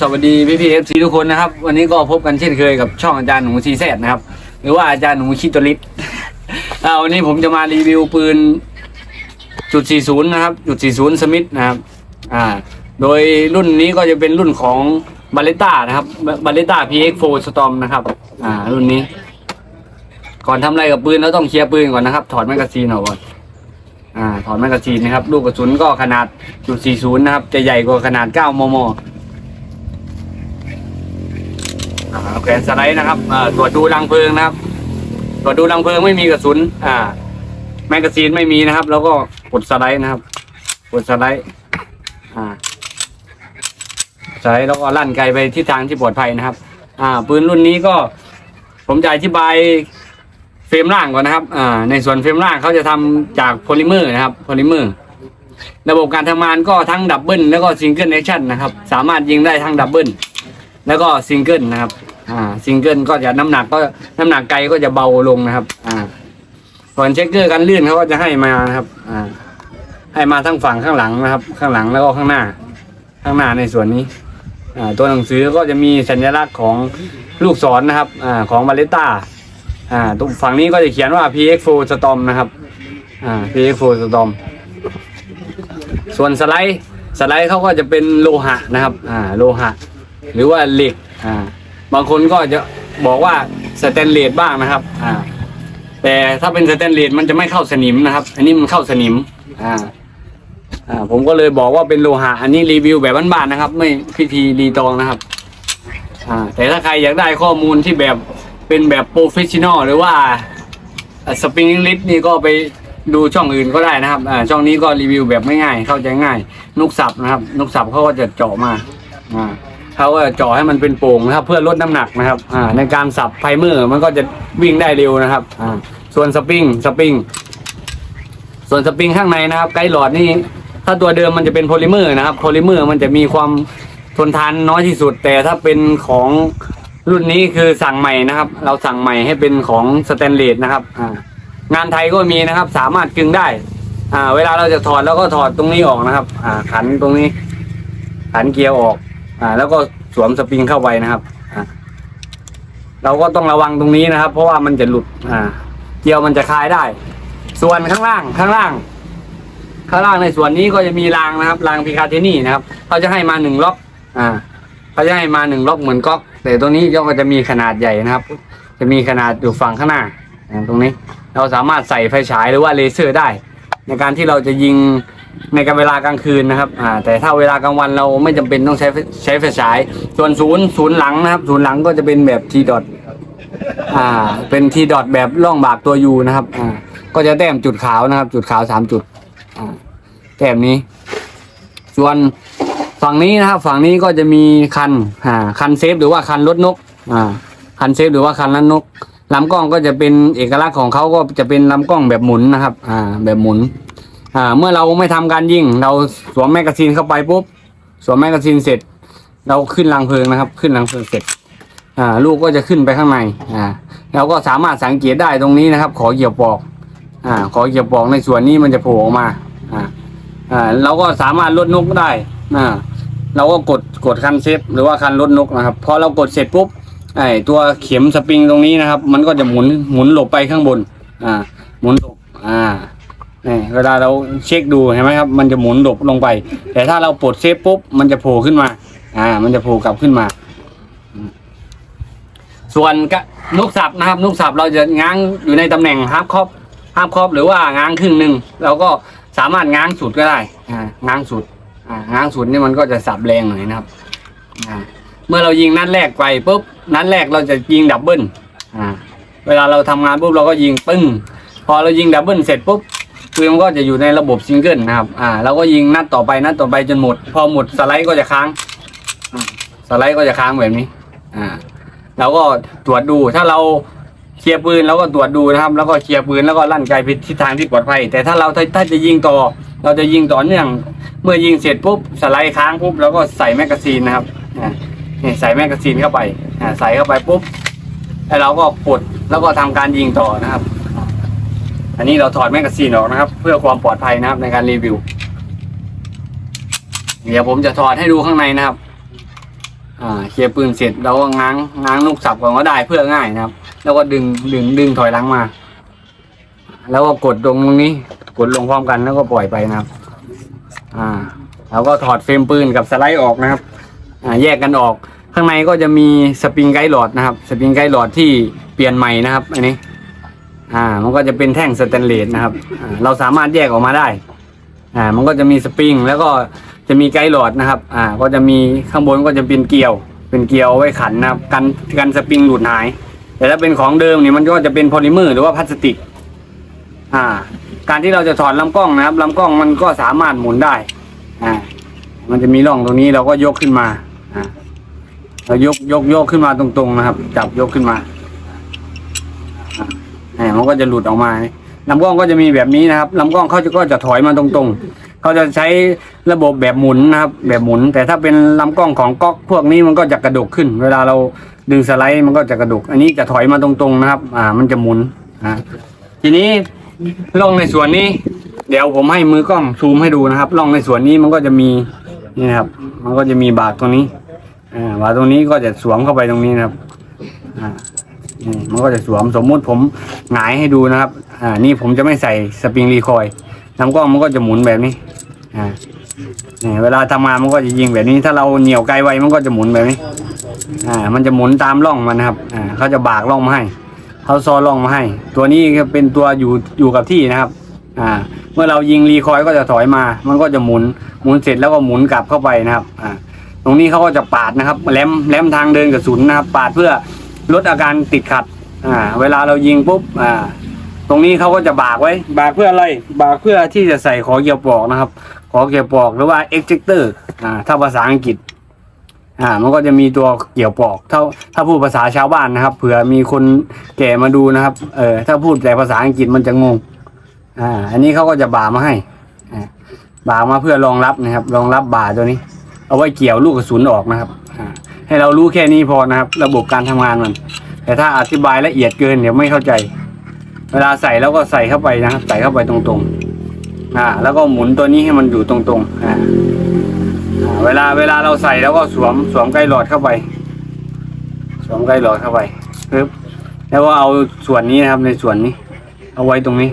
สวัสดีพี่พีเอฟซีทุกคนนะครับ วันนี้ก็พบกันเช่นเคยกับช่องอาจารย์หนูซีแซดนะครับ หรือว่าอาจารย์หนูคิดตลิศวันนี้ผมจะมารีวิวปืนจุด40นะครับจุด40สมิธนะครับอ่าโดยรุ่นนี้ก็จะเป็นรุ่นของบาเลต้านะครับบาเลต้า PX4 Storm นะครับ อ่า รุ่นนี้ ก่อนทำอะไรกับปืนเราต้องเคลียร์ปืนก่อนนะครับ ถอดแมกกาซีนออกก่อนอ่า ถอดแมกกาซีนนะครับ ลูกกระสุนก็ขนาดจุด40นะครับ จะใหญ่กว่าขนาด 9 มม อ่าแขวนสไลด์นะครับอ่าตรวจดูรังเพลิงนะครับ ตรวจดูรังเพลิงไม่มีกระสุน อ่า แมกกาซีนไม่มีนะครับ แล้วก็กดสไลด์นะครับกดสไลด์อ่าสไลด์แล้วก็ลั่นไกลไปทิศทางที่ปลอดภัยนะครับ อ่า ปืนรุ่นนี้ก็ ผมจะอธิบายเฟรมล่างก่อนนะครับ อ่า ในส่วนเฟรมล่างเขาจะทำจากโพลิเมอร์นะครับ โพลิเมอร์ ระบบการทำงานก็ทั้งดับเบิลแล้วก็ซิงเกิลแอคชั่นนะครับ สามารถยิงได้ทั้งดับเบิล แล้วก็ซิงเกิลนะครับ อ่าซิงเกิลก็จะน้ำหนักก็น้ำหนักไกลก็จะเบาลงนะครับ อ่าส่วนเช็คเกอร์กันลื่นเขาก็จะให้มานะครับ อ่า ให้มาทั้งฝั่งข้างหลังนะครับ ข้างหลังแล้วก็ข้างหน้า ข้างหน้าในส่วนนี้ อ่า ตัวหนังสือก็จะมีสัญลักษณ์ของลูกศรนะครับ อ่า ของบาเลต้า อ่าตรงฝั่งนี้ก็จะเขียนว่า PX4 Storm นะครับ อ่า PX4 Storm ส่วนสไลด์สไลด์เขาก็จะเป็นโลหะนะครับ อ่า โลหะ หรือว่าเหล็กอ่าบางคนก็จะบอกว่าสแตนเลสบ้างนะครับ อ่า แต่ถ้าเป็นสแตนเลสมันจะไม่เข้าสนิมนะครับ อันนี้มันเข้าสนิม อ่า อ่า ผมก็เลยบอกว่าเป็นโลหะ อันนี้รีวิวแบบบ้านๆนะครับ ไม่พิธีรีตองนะครับ อ่า แต่ถ้าใครอยากได้ข้อมูลที่แบบเป็นแบบโปรเฟชชั่นอลหรือว่าสปริงลิสนี่ก็ไปดูช่องอื่นก็ได้นะครับ อ่า ช่องนี้ก็รีวิวแบบไม่ง่าย เข้าใจง่ายนุกสับนะครับนุกสับเขาก็จะเจาะมา อ่า เขาก็เจาะให้มันเป็นโป่งนะครับ เพื่อลดน้ำหนักนะครับอ่าในการสับไพเมอร์มันก็จะวิ่งได้เร็วนะครับอ่าส่วนสปริงสปริงส่วนสปริงข้างในนะครับไกด์หลอดนี่ถ้าตัวเดิมมันจะเป็นโพลิเมอร์นะครับโพลิเมอร์มันจะมีความทนทานน้อยที่สุด แต่ถ้าเป็นของรุ่นนี้คือสั่งใหม่นะครับ เราสั่งใหม่ให้เป็นของสแตนเลสนะครับงานไทยก็มีนะครับ สามารถกึงได้ อ่า เวลาเราจะถอดแล้วก็ถอดตรงนี้ออกนะครับ อ่า ขันตรงนี้ ขันเกียร์ออก อ่า แล้วก็สวมสปริงเข้าไปนะครับอ่าเราก็ต้องระวังตรงนี้นะครับ เพราะว่ามันจะหลุดอ่าเกียวมันจะคลายได้ ส่วนข้างล่างข้างล่าง ข้างล่างในส่วนนี้ก็จะมีรางนะครับรางพิคาเทนี่นะครับเขาจะให้มาหนึ่งล็อกอ่าเขาจะให้มาหนึ่งล็อกเหมือนก๊อกแต่ตัวนี้ก็จะมีขนาดใหญ่นะครับ จะมีขนาดอยู่ฝั่งข้างหน้าอ่าตรงนี้ เราสามารถใส่ไฟฉายหรือว่าเลเซอร์ได้ ในการที่เราจะยิง ในการเวลากลางคืนนะครับอ่าแต่ถ้าเวลากลางวันเราไม่จำเป็นต้องใช้ใช้ไฟฉาย ส่วนศูนย์ศูนย์หลังนะครับ ศูนย์หลังก็จะเป็นแบบทีดอทอ่า เป็นทีดอทแบบร่องบากตัวยูนะครับอ่าก็จะแต้มจุดขาวนะครับ จุดขาวสามจุดอ่าแต้มนี้ ส่วนฝั่งนี้นะครับฝั่งนี้ก็จะมีคันอ่าคันเซฟหรือว่าคันรถนกอ่าคันเซฟหรือว่าคันรถนกลำกล้องก็จะเป็นเอกลักษณ์ของเขาก็จะเป็นลำกล้องแบบหมุนนะครับ อ่า แบบหมุน อ่า เมื่อเราไม่ทำการยิงเราสวมแมกกาซีนเข้าไปปุ๊บสวมแมกกาซีนเสร็จ เราขึ้นรังเพลิงนะครับ ขึ้นรังเพลิงเสร็จ อ่า ลูกก็จะขึ้นไปข้างในอ่าเราก็สามารถสังเกตได้ตรงนี้นะครับ ขอเหยียบปอก อ่า ขอเหยียบปอกในส่วนนี้มันจะโผล่ออกมา อ่า อ่า เราก็สามารถลดนกได้อ่าเราก็กดกดคันเซฟหรือว่าคันลดนกนะครับพอเรากดเสร็จปุ๊บไอตัวเข็มสปริงตรงนี้นะครับ มันก็จะหมุนหมุนหลบไปข้างบน อ่า หมุนหลบอ่า นี่เวลาเราเช็คดูเห็นไหมครับ มันจะหมุนหลบลงไป แต่ถ้าเราปลดเซฟปุ๊บมันจะโผล่ขึ้นมา อ่า มันจะโผล่กลับขึ้นมา ส่วนกนกสับนะครับนกสับเราจะง้างอยู่ในตำแหน่งฮาร์ปครอบฮาร์ปครอบหรือว่าง้างครึ่งหนึ่งเราก็สามารถง้างสุดก็ได้ อ่า ง้างสุด อ่า ง้างสุดนี่มันก็จะสับแรงหน่อยนะครับ อ่า เมื่อเรายิงนัดแรกไปปุ๊บนัดแรกเราจะยิงดับเบิลอ่า เวลาเราทำงานปุ๊บเราก็ยิงปึ้ง พอเรายิงดับเบิลเสร็จปุ๊บ ปืนมันก็จะอยู่ในระบบซิงเกิลนะครับ อ่าเราก็ยิงนัดต่อไปนัดต่อไปจนหมด พอหมดสไลด์ก็จะค้างสไลด์ก็จะค้างแบบนี้ อ่าเราก็ตรวจดูถ้าเราเคลียร์ปืนเราก็ตรวจดูนะครับ แล้วก็เคลียร์ปืนแล้วก็ลั่นไกลไปทิศทางที่ปลอดภัย แต่ถ้าเราถ้าจะยิงต่อ เราจะยิงต่อเนื่อง เมื่อยิงเสร็จปุ๊บสไลด์ค้างปุ๊บเราก็ใส่แมกกาซีนนะครับอ่านี่ใส่แมกกาซีนเข้าไปอ่าใส่เข้าไปปุ๊บแล้วเราก็ปลดแล้วก็ทำการยิงต่อนะครับ อันนี้เราถอดแมกกาซีนออกนะครับ เพื่อความปลอดภัยนะครับในการรีวิว เดี๋ยวผมจะถอดให้ดูข้างในนะครับ อ่าเคลียร์ปืนเสร็จเราก็ง้างง้างลูกสับก่อนก็ได้เพื่อง่ายนะครับ แล้วก็ดึงดึงดึงถอยหลังมา แล้วก็กดลงตรงนี้ กดลงพร้อมกันแล้วก็ปล่อยไปนะครับ อ่าแล้วก็ถอดเฟรมปืนกับสไลด์ออกนะครับ อ่าแยกกันออก ข้างในก็จะมีสปริงไกด์หลอดนะครับ สปริงไกด์หลอดที่เปลี่ยนใหม่นะครับ อันนี้ อ่า มันก็จะเป็นแท่งสแตนเลสนะครับอ่าเราสามารถแยกออกมาได้ อ่า มันก็จะมีสปริง แล้วก็จะมีไกด์หลอดนะครับ อ่า ก็จะมีข้างบนก็จะเป็นเกลียว เป็นเกลียวเอาไว้ขันนะครับ กันกันสปริงหลุดหาย แต่ถ้าเป็นของเดิมนี่มันก็จะเป็นโพลิเมอร์หรือว่าพลาสติก อ่า การที่เราจะถอดลำกล้องนะครับลำกล้องมันก็สามารถหมุนได้ อ่า มันจะมีร่องตรงนี้เราก็ยกขึ้นมา อ่า เรายกยกยกขึ้นมาตรงๆนะครับ จับยกขึ้นมาอ่าอ่า มันก็จะหลุดออกมาลำกล้องก็จะมีแบบนี้นะครับลำกล้องเขาจะก็จะถอยมาตรงๆเขาจะใช้ระบบแบบหมุนนะครับ แบบหมุน แต่ถ้าเป็นลำกล้องของก๊อกพวกนี้มันก็จะกระดกขึ้น เวลาเราดึงสไลด์มันก็จะกระดก อันนี้จะถอยมาตรงๆนะครับ อ่า มันจะหมุนอ่าทีนี้ร่องในส่วนนี้ เดี๋ยวผมให้มือกล้องซูมให้ดูนะครับร่องในส่วนนี้มันก็จะมีนี่ครับ มันก็จะมีบากตรงนี้ อ่าบากตรงนี้ก็จะสวมเข้าไปตรงนี้นะครับ อ่า มันก็จะสวมสมมุติผมหงายให้ดูนะครับ อ่า นี่ผมจะไม่ใส่สปริงรีคอยล์ลำกล้องมันก็จะหมุนแบบนี้ อ่านี่เวลาทำงานมันก็จะยิงแบบนี้ ถ้าเราเหนี่ยวไกลไวมันก็จะหมุนแบบนี้ อ่า มันจะหมุนตามร่องมันนะครับ อ่า เขาจะบากร่องมาให้เขาซอร่องมาให้ ตัวนี้เป็นตัวอยู่อยู่กับที่นะครับ อ่า เมื่อเรายิงรีคอยล์ก็จะถอยมา มันก็จะหมุน หมุนเสร็จแล้วก็หมุนกลับเข้าไปนะครับ อ่า ตรงนี้เขาก็จะปาดนะครับแหลมแหลมทางเดินกระสุนย์นะครับ ปาดเพื่อ ลดอาการติดขัด อ่า เวลาเรายิงปุ๊บ อ่า ตรงนี้เขาก็จะบากไว้ บากเพื่ออะไร บากเพื่อที่จะใส่ขอเกี่ยวปลอกนะครับ ขอเกี่ยวปลอกหรือว่า ejector อ่า ถ้าภาษาอังกฤษ อ่า มันก็จะมีตัวเกี่ยวปลอก ถ้าถ้าพูดภาษาชาวบ้านนะครับ เผื่อมีคนแก่มาดูนะครับ เออ ถ้าพูดแต่ภาษาอังกฤษมันจะงง อ่า อันนี้เขาก็จะบ่ามาให้ อ่าบ่ามาเพื่อรองรับนะครับ รองรับบ่าตัวนี้ เอาไว้เกี่ยวลูกกระสุนออกนะครับอ่า ให้เรารู้แค่นี้พอนะครับ ระบบการทำงานมัน แต่ถ้าอธิบายละเอียดเกินเดี๋ยวไม่เข้าใจ เวลาใส่แล้วก็ใส่เข้าไปนะครับใส่เข้าไปตรงๆอ่าแล้วก็หมุนตัวนี้ให้มันอยู่ตรงๆอ่าเวลาเวลาเราใส่แล้วก็สวมสวมไกล้หลอดเข้าไปสวมไกล้หลอดเข้าไปปึ๊บแล้วก็เอาส่วนนี้นะครับในส่วนนี้ เอาไว้ตรงนี้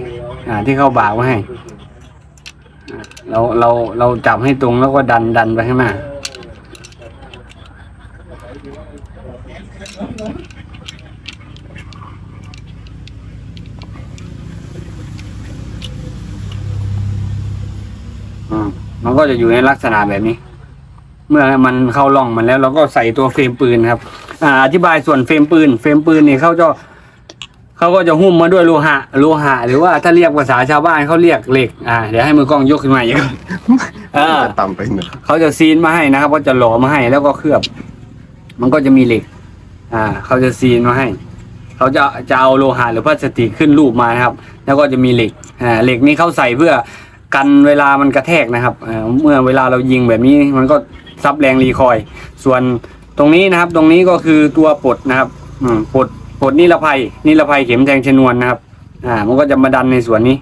อ่า ที่เข้าบ่าไว้ให้เราเราเราจับให้ตรงแล้วก็ดันดันไปข้างหน้า อื มันก็จะอยู่ในลักษณะแบบนี้ เมื่อมันเข้าร่องมันแล้ว เราก็ใส่ตัวเฟรมปืนครับ อ่า อธิบายส่วนเฟรมปืน เฟรมปืนนี่เขาจะเขาก็จะหุ้มมาด้วยโลหะโลหะ หรือว่าถ้าเรียกภาษาชาวบ้านเขาเรียกเหล็ก อ่า เดี๋ยวให้มือกล้องยกขึ้นมาอีกอ่าจะต่ำไปหนึ่งเขาจะซีนมาให้นะครับก็จะหล่อมาให้แล้วก็เคลือบ มันก็จะมีเหล็ก อ่า เขาจะซีนมาให้เขาจะจะเอาโลหะหรือพลาสติกขึ้นรูปมานะครับ แล้วก็จะมีเหล็ก อ่า เหล็กนี้เขาใส่เพื่อ กันเวลามันกระแทกนะครับเมื่อเวลาเรายิงแบบนี้มันก็ซับแรงรีคอย ส่วนตรงนี้นะครับตรงนี้ก็คือตัวปลดนะครับปลดปลดนิรภัยนิรภัยเข็มแทงชนวนนะครับ อ่า มันก็จะมาดันในส่วนนี้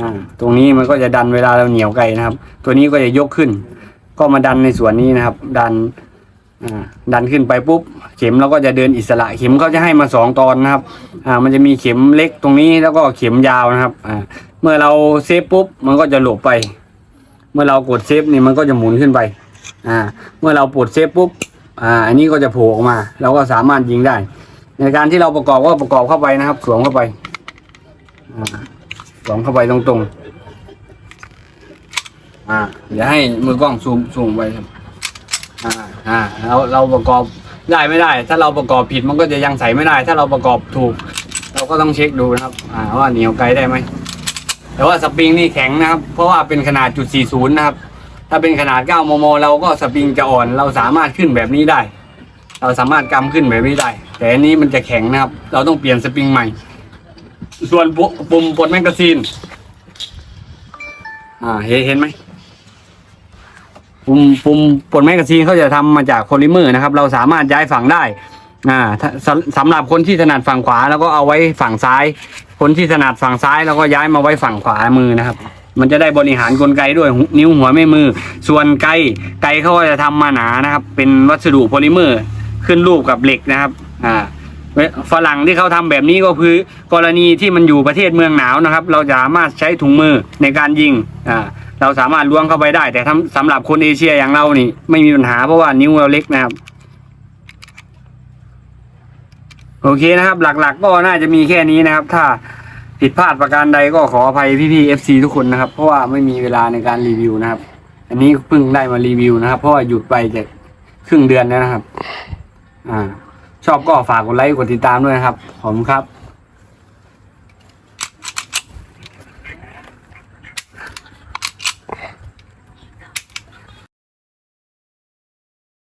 อ่าตรงนี้มันก็จะดันเวลาเราเหนียวไกลนะครับ ตัวนี้ก็จะยกขึ้น ก็มาดันในส่วนนี้นะครับ ดันอ่าดันขึ้นไปปุ๊บ เข็มเราก็จะเดินอิสระ เข็มเขาจะให้มาสองตอนนะครับ อ่า มันจะมีเข็มเล็กตรงนี้แล้วก็เข็มยาวนะครับ อ่า เมื่อเราเซฟปุ๊บมันก็จะหลบไป เมื่อเรากดเซฟนี่มันก็จะหมุนขึ้นไปอ่าเมื่อเราปลดเซฟปุ๊บอ่าอันนี้ก็จะโผล่ออกมา เราก็สามารถยิงได้ ในการที่เราประกอบก็ประกอบเข้าไปนะครับสวมเข้าไปอ่าสวมเข้าไปตรงๆอ่าเดี๋ยวให้มือกล้องซูมซูมไปครับอ่าอ่าเราเราประกอบได้ไม่ได้ ถ้าเราประกอบผิดมันก็จะยังใส่ไม่ได้ ถ้าเราประกอบถูก เราก็ต้องเช็คดูนะครับอ่าว่าเหนียวไกลได้ไหม แต่ว่าสปริงนี่แข็งนะครับ เพราะว่าเป็นขนาดจุด40นะครับ ถ้าเป็นขนาด9มมเราก็สปริงจะอ่อน เราสามารถขึ้นแบบนี้ได้ เราสามารถกำขึ้นแบบนี้ได้ แต่อันนี้มันจะแข็งนะครับ เราต้องเปลี่ยนสปริงใหม่ ส่วนปุ่มปุ่มปลดแมกกาซีนอ่าเห็นเห็นไหมปุ่มปุ่มปลดแมกกาซีนเขาจะทำมาจากโพลิเมอร์นะครับ เราสามารถย้ายฝั่งได้อ่าถ้าสำสำหรับคนที่ถนัดฝั่งขวาแล้วก็เอาไว้ฝั่งซ้าย คนที่ถนัดฝั่งซ้ายแล้วก็ย้ายมาไว้ฝั่งขวามือนะครับ มันจะได้บริหารกลไกด้วยนิ้วหัวแม่มือ ส่วนไกไกเขาก็จะทำมาหนานะครับ เป็นวัสดุโพลิเมอร์ขึ้นรูปกับเหล็กนะครับ อ่าฝรั่งที่เขาทำแบบนี้ก็คือกรณีที่มันอยู่ประเทศเมืองหนาวนะครับ เราสามารถใช้ถุงมือในการยิงอ่าเราสามารถล้วงเข้าไปได้ แต่ทำสำหรับคนเอเชียอย่างเรานี่ไม่มีปัญหาเพราะว่านิ้วเราเล็กนะครับ โอเคนะครับ หลักๆก็น่าจะมีแค่นี้นะครับ ถ้าผิดพลาดประการใดก็ขออภัยพี่ๆ FC ทุกคนนะครับ เพราะว่าไม่มีเวลาในการรีวิวนะครับ อันนี้เพิ่งได้มารีวิวนะครับ เพราะว่าหยุดไปจะครึ่งเดือนแล้วนะครับ อ่า ชอบก็ฝากกดไลค์กดติดตามด้วยนะครับ ขอบคุณครับ